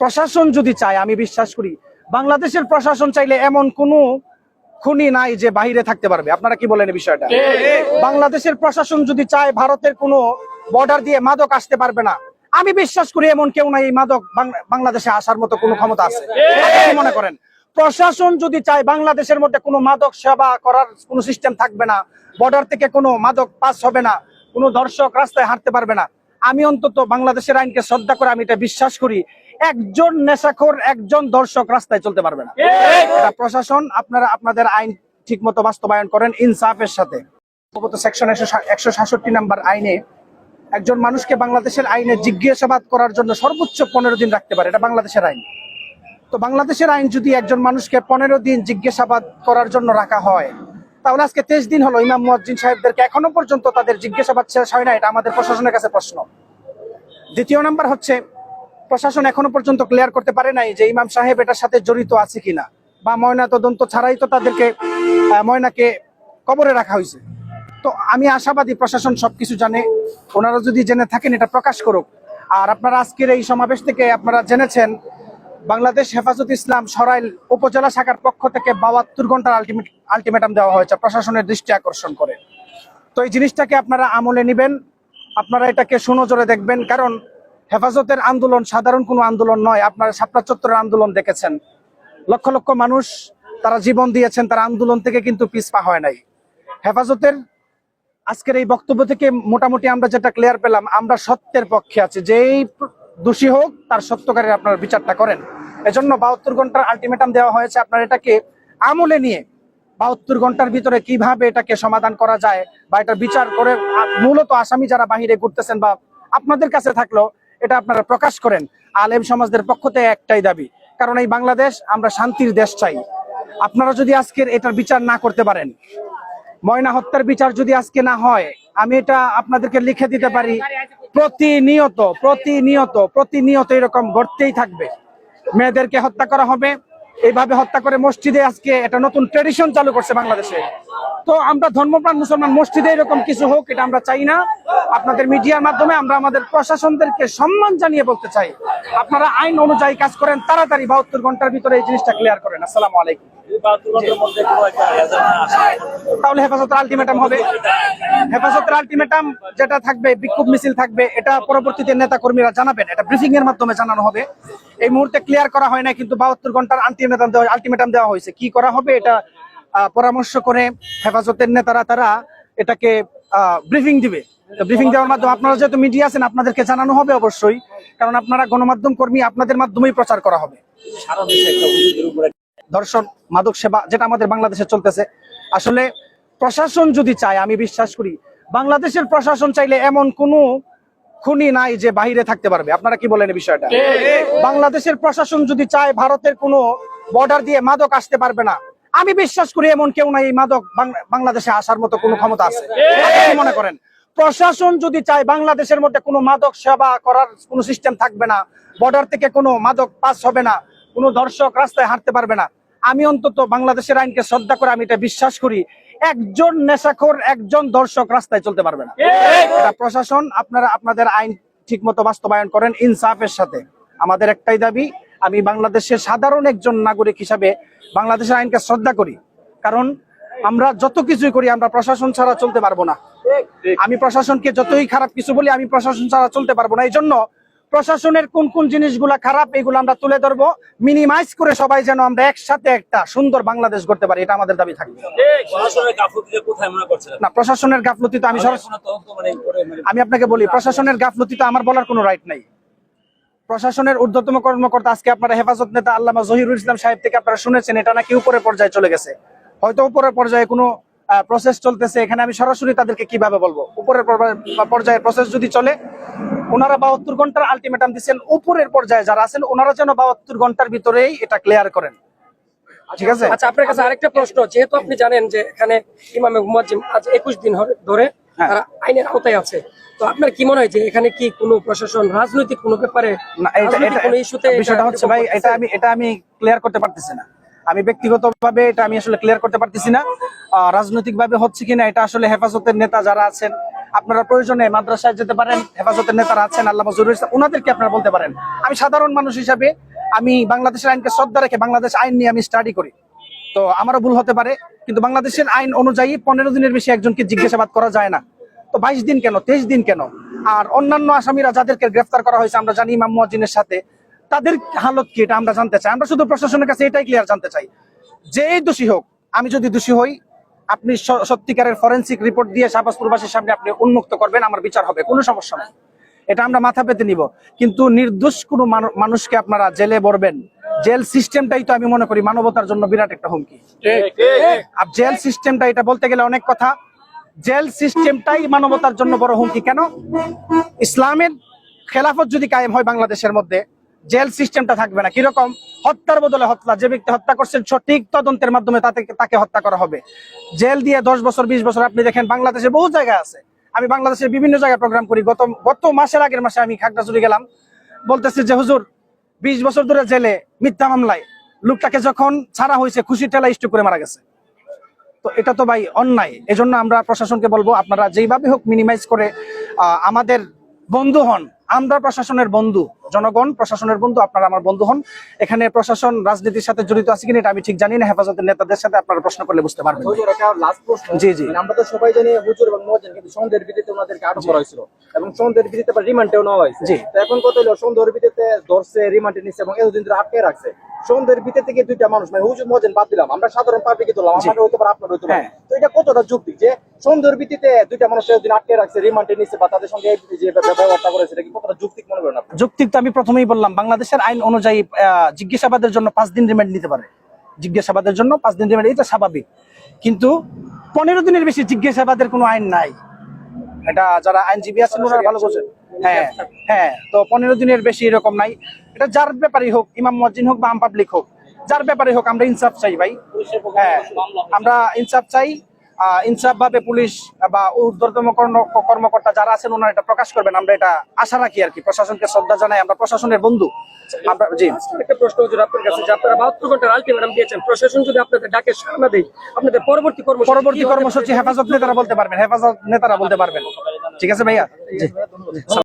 প্রশাসন যদি চায় আমি বিশ্বাস করি বাংলাদেশের প্রশাসন চাইলে এমন কোনো খুনি নাই যে বাহিরে থাকতে পারবে। আপনারা কি বলেন এই বিষয়টা? বাংলাদেশের প্রশাসন যদি চায় ভারতের কোনো বর্ডার দিয়ে মাদক আসতে পারবে না। আমি বিশ্বাস করি এমন কেউ নাই এই মাদক বাংলাদেশে আসার মতো কোনো ক্ষমতা আছে। মনে করেন? প্রশাসন যদি চায় বাংলাদেশের মধ্যে কোনো মাদক সেবা করার কোনো সিস্টেম থাকবে না বর্ডার থেকে কোনো মাদক পাস হবে না কোনো দর্শক রাস্তায় হাঁটতে পারবে না আমি অন্তত বাংলাদেশের আইনকে শ্রদ্ধা করে আমি এটা বিশ্বাস করি, একজন নেশাখোর, একজন দর্শক রাস্তায় চলতে পারবে না। প্রশাসন, আপনারা আপনাদের আইন ঠিক মতো বাস্তবায়ন করেন, ইনসাফের সাথে। সেকশন একশো সাতষট্টি নাম্বার আইনে একজন মানুষকে বাংলাদেশের আইনে জিজ্ঞাসাবাদ করার জন্য সর্বোচ্চ পনেরো দিন রাখতে পারে, এটা বাংলাদেশের আইন। তো বাংলাদেশের আইন যদি একজন মানুষকে পনেরো দিন জিজ্ঞাসাবাদ করার জন্য রাখা হয় তাহলে আজকে তেইশ দিন হলো ইমাম মুয়াজ্জিন সাহেবদেরকে এখনও পর্যন্ত তাদের জিজ্ঞাসাবাদ শেষ হয় না এটা আমাদের প্রশাসনের কাছে প্রশ্ন। দ্বিতীয় নাম্বার হচ্ছে, প্রশাসন এখনও পর্যন্ত ক্লিয়ার করতে পারে নাই যে ইমাম সাহেব এটার সাথে জড়িত আছে কিনা, বা ময়না তদন্ত ছাড়াই তো তাদেরকে ময়নাকে কবরে রাখা হয়েছে। তো আমি আশাবাদী প্রশাসন সবকিছু জানে, ওনারা যদি জেনে থাকেন, এটা প্রকাশ করুক। আর আপনারা আজকের এই সমাবেশ থেকে আপনারা জেনেছেন বাংলাদেশ হেফাজত ইসলাম সরাইল উপজেলা শাখার পক্ষ থেকে বাহাত্তর ঘণ্টার আলটিমেট আলটিমেটাম দেওয়া হয়েছে, প্রশাসনের দৃষ্টি আকর্ষণ করে। তো এই জিনিসটাকে আপনারা আমলে নেবেন, আপনারা এটাকে সুনজরে দেখবেন, কারণ হেফাজতের আন্দোলন সাধারণ কোনো আন্দোলন নয়, আপনারা শাপলা চত্বরের আন্দোলন দেখেছেন। লক্ষ লক্ষ মানুষ তারা জীবন দিয়েছেন, তারা আন্দোলন থেকে কিন্তু পিছপা হয় নাই। হেফাজতের আজকের এই বক্তব্য থেকে মোটামুটি আমরা যেটা ক্লিয়ার পেলাম, আমরা সত্যের পক্ষে আছি। যেই দোষী হোক, তার সত্যকারের আপনারা বিচারটা করেন। এজন্য বাহাত্তর ঘণ্টার আলটিমেটাম দেওয়া হয়েছে, আপনার এটাকে আমলে নিয়ে বাহাত্তর ঘণ্টার ভিতরে কীভাবে এটাকে সমাধান করা যায় বা এটা বিচার করে মূলত আসামি যারা বাহিরে ঘুরতেছেন বা আপনাদের কাছে থাকল, এটা আপনারা প্রকাশ করেন। আলেম সমাজদের পক্ষ থেকে একটাই দাবি, কারণ এই বাংলাদেশ আমরা শান্তির দেশ চাই। আপনারা যদি আজকের এটার বিচার না করতে পারেন, ময়না হত্যার বিচার যদি আজকে না হয় আমি এটা আপনাদেরকে লিখে দিতে পারি। প্রতিনিয়ত প্রতিনিয়ত প্রতিনিয়ত এরকম ঘটতেই থাকবে। মেয়েদেরকে হত্যা করা হবে। এইভাবে হত্যা করে মসজিদে আজকে এটা নতুন ট্রেডিশন চালু করছে বাংলাদেশে। তো আমরা ধর্মপ্রাণ মুসলমান মসজিদে এরকম কিছু হোক, এটা আমরা চাই না। আপনাদের মিডিয়ার মাধ্যমে আমরা আমাদের প্রশাসনদেরকে সম্মান জানিয়ে বলতে চাই। আপনারা আইন অনুযায়ী কাজ করেন, তাড়াতাড়ি বাহাত্তর ঘণ্টার ভিতরে এই জিনিসটা ক্লিয়ার করেন। আসসালামু আলাইকুম। তাহলে হেফাজতের আলটিমেটাম হবে। হেফাজতের আলটিমেটাম যেটা থাকবে, বিক্ষোভ মিছিল থাকবে, এটা পরবর্তীতে নেতা কর্মীরা জানাবেন। এটা ব্রিফিং এর মাধ্যমে জানানো হবে। এই মুহূর্তে ক্লিয়ার করা হয় না কিন্তু বাহাত্তর ঘণ্টার আলটিমেটাম দেওয়া আলটিমেটাম দেওয়া হয়েছে। কি করা হবে, এটা পরামর্শ করে হেফাজতের নেতারা তারা এটাকে ব্রিফিং দিবে। ব্রিফিং দেওয়ার মাধ্যমে আপনারা যেহেতু মিডিয়া আছেন আপনাদেরকে জানানো হবে অবশ্যই কারণ আপনারা গণমাধ্যম কর্মী আপনাদের মাধ্যমেই প্রচার করা হবে। ধর্ষণ মাদক সেবা যেটা আমাদের বাংলাদেশে চলতেছে। আসলে প্রশাসন যদি চায় আমি বিশ্বাস করি বাংলাদেশের প্রশাসন চাইলে এমন কোনো খুনি নাই যে বাহিরে থাকতে পারবে। আপনারা কি বলেন এই বিষয়টা? বাংলাদেশের প্রশাসন যদি চায় ভারতের কোনো বর্ডার দিয়ে মাদক আসতে পারবে না। আমি বিশ্বাস করি এমন কেউ নাই মাদক বাংলাদেশে আসার মতো কোনো ক্ষমতা আছে। মনে করেন? প্রশাসন যদি চায় বাংলাদেশের মধ্যে কোনো মাদক সেবা করার কোনো সিস্টেম থাকবে না বর্ডার থেকে কোনো মাদক পাস হবে না, কোনো দর্শক রাস্তায় হাঁটতে পারবে না, আমি অন্তত বাংলাদেশের আইনকে শ্রদ্ধা করে আমি এটা বিশ্বাস করি, একজন নেশাখোর, একজন দর্শক রাস্তায় চলতে পারবে না। এটা প্রশাসন, আপনারা আপনাদের আইন ঠিক মতো বাস্তবায়ন করেন, ইনসাফের সাথে। আমাদের একটাই দাবি আমি বাংলাদেশের সাধারণ একজন নাগরিক হিসাবে বাংলাদেশের আইনকে শ্রদ্ধা করি। কারণ আমরা যত কিছুই করি আমরা প্রশাসন ছাড়া চলতে পারব না। আমি প্রশাসনকে যতই খারাপ কিছু বলি আমি প্রশাসন ছাড়া চলতে পারব না। এই জন্য প্রশাসনের কোন কোন জিনিসগুলা খারাপ এগুলো আমরা তুলে ধরবো। মিনিমাইজ করে সবাই যেন আমরা একসাথে একটা সুন্দর বাংলাদেশ করতে পারি এটা আমাদের দাবি থাকবে। না প্রশাসনের গাফলতি তো আমি মানে আমি আপনাকে বলি প্রশাসনের গাফলতি তো আমার বলার কোনো রাইট নাই। প্রশাসনের ঊর্ধ্বতম কর্মকর্তা আজকে আপনারা হেফাজত নেতা আল্লামা জহিরুল ইসলাম সাহেব থেকে আপনারা শুনেছেন এটা নাকি উপরের পর্যায়ে চলে গেছে। হয়তো উপরের পর্যায়ে কোনো প্রসেস চলতেছে এখানে আমি সরাসরি তাদেরকে কীভাবে বলব? উপরের পর্যায়ে- প্রসেস যদি চলে ওনারা বাহাত্তর ঘণ্টার আলটিমেটাম দিচ্ছেন উপরের পর্যায়ে যারা আছেন ওনারা যেন বাহাত্তর ঘণ্টার ভিতরেই এটা ক্লিয়ার করেন। ঠিক আছে? আচ্ছা আপনার কাছে আরেকটা প্রশ্ন যেহেতু আপনি জানেন যে এখানে ইমামে মুয়াজ্জিম আজ একুশ দিন ধরে হ্যাঁ। তারা আইনের আওতায় আছে। তো আপনার কি মনে হয় যে এখানে কি কোনো প্রশাসন রাজনৈতিক কোনো ব্যাপারে না এটা রাজনৈতিক এটা কোনো ইস্যুতে বিষয়টা হচ্ছে ভাই এটা আমি এটা আমি ক্লিয়ার করতে পারতেছি না। আমি ব্যক্তিগতভাবে এটা আমি আসলে ক্লিয়ার করতে পারতেছি না। রাজনৈতিক ভাবে হচ্ছে কিনা এটা আসলে হেফাজতের নেতা যারা আছেন আপনারা প্রয়োজনে মাদ্রাসায় যেতে পারেন হেফাজতের নেতারা আছেন আল্লাহ জরুরি ওনাদেরকে আপনারা বলতে পারেন। আমি সাধারণ মানুষ হিসাবে আমি বাংলাদেশের আইনকে শ্রদ্ধা রেখে বাংলাদেশ আইন নিয়ে আমি স্টাডি করি। তো আমারও ভুল হতে পারে কিন্তু বাংলাদেশের আইন অনুযায়ী পনেরো দিনের বেশি একজনকে জিজ্ঞাসাবাদ করা যায় না। তো বাইশ দিন কেন তেইশ দিন কেন? আর অন্যান্য আসামিরা যাদেরকে গ্রেফতার করা হয়েছে আমরা জানি ইমাম মুয়াজ্জিনের সাথে তাদের হালত কি এটা আমরা জানতে চাই। আমরা শুধু প্রশাসনের কাছে এটাই ক্লিয়ার জানতে চাই। যেই দোষী হোক আমি যদি দোষী হই আপনি সত্যিকারের ফরেন্সিক রিপোর্ট দিয়ে শাহবাজ প্রবাসীর সামনে আপনি উন্মুক্ত করবেন আমার বিচার হবে কোনো সমস্যা নেই। এটা আমরা মাথা পেতে নিব। কিন্তু নির্দোষ কোনো মানুষকে আপনারা জেলে ভরবেন জেল সিস্টেমটাই তো আমি মনে করি মানবতার জন্য বিরাট একটা হুমকি। আর জেল সিস্টেমটা এটা বলতে গেলে অনেক কথা। জেল সিস্টেমটাই মানবতার জন্য বড় হুমকি। কেন? ইসলামের খেলাফত যদি কায়েম হয় বাংলাদেশের মধ্যে, জেল সিস্টেমটা থাকবে না। কীরকম? হত্যার বদলে হত্যা। যে ব্যক্তি হত্যা করছেন, সঠিক তদন্তের মাধ্যমে তাতে তাকে হত্যা করা হবে। জেল দিয়ে দশ বছর, বিশ বছর আপনি দেখেন, বাংলাদেশে বহু জায়গা আছে। আমি বাংলাদেশের বিভিন্ন জায়গায় প্রোগ্রাম করি। গত গত মাসের আগের মাসে আমি খাগড়াছড়ি গেলাম। বলতেছি যে, হুজুর, বিশ বছর ধরে জেলে মিথ্যা মামলায়। লোকটাকে যখন ছাড়া হয়েছে খুশি ঠেলা স্ট্রোক করে মারা গেছে। তো এটা তো ভাই অন্যায়। এজন্য আমরা প্রশাসনকে বলব আপনারা যেইভাবে হোক মিনিমাইজ করে আমাদের বন্ধু হন। আমরা প্রশাসনের বন্ধু জনগণ প্রশাসনের বন্ধু আপনারা আমার বন্ধু হন। এখানে প্রশাসন রাজনীতির সাথে জড়িত আছে কিনা এটা আমি ঠিক জানি না হেফাজতের নেতাদের সাথে আপনারা প্রশ্ন করলে বুঝতে পারবেন। হুজুর একটা লাস্ট প্রশ্ন। জি, জি। মানে আমরা তো সবাই জানি হুজুর এবং মুয়াজ্জিন কিন্তু সন্ধ্যের ভিত্তিতে ওনাদেরকে আটক করা হয়েছিল। এবং সন্ধ্যের ভিত্তিতে রিমান্ডেও নেওয়া হয়েছে। জি। তো এখন কত হলো? সন্ধ্যের ভিত্তিতে ধরছে রিমান্ডে নিচ্ছে এবং এতদিন ধরে আটকে রাখছে। সন্ধ্যের ভিত্তি থেকে দুইটা মানুষ মানে হুজুর মুয়াজ্জিন বাদ দিলাম আমরা সাধারণ পাবলিকই ধরলাম জি। আমাদের হইতে পারে আপনার হইতে পারে হ্যাঁ। তো এটা কতটা যুক্তি যে সন্ধ্যের ভিত্তিতে দুইটা মানুষ এতদিন আটকে রাখছে রিমান্ডে নিচ্ছে বা তাদের সঙ্গে যে ব্যবহারটা করেছে এটা কি কতটা যুক্তি মনে করেন আপনি যৌক্তিক তো আমি প্রথমেই বললাম বাংলাদেশের আইন অনুযায়ী আহ, জিজ্ঞাসাবাদের জন্য পাঁচ দিন রিমান্ড নিতে পারে জিজ্ঞাসাবাদের জন্য পাঁচ দিন রিমান্ড এটা স্বাভাবিক কিন্তু পনেরো দিনের বেশি জিজ্ঞাসাবাদের কোনো আইন নাই এটা যারা আইনজীবী আছেন, ওনারা ভালো বোঝেন। হ্যাঁ হ্যাঁ তো পনেরো দিনের বেশি এরকম নাই। এটা যার ব্যাপারই হোক, ইমাম মজ্জিন হোক বা আম পাবলিক হোক, যার ব্যাপারে হোক, আমরা ইনসাফ চাই ভাই। হ্যাঁ আমরা ইনসাফ চাই। আহ, ইনসাফ ভাবে পুলিশ বা ঊর্ধ্বতম কর্মকর্তা যারা আছেন ওনারা এটা প্রকাশ করবেন। আমরা এটা আশা রাখি আর কি। প্রশাসনকে শ্রদ্ধা জানাই। আমরা প্রশাসনের বন্ধু। আমরা জি। একটা প্রশ্ন আপনার কাছে যে আপনারা বাহাত্তর ঘণ্টার আলটিমেটাম দিয়েছেন প্রশাসন যদি আপনাদের ডাকে সাড়া দেয় আপনাদের পরবর্তী পরবর্তী? কর্মসূচি হেফাজত নেতারা বলতে পারবেন। হেফাজত নেতারা বলতে পারবেন। ঠিক আছে ভাইয়া? জি।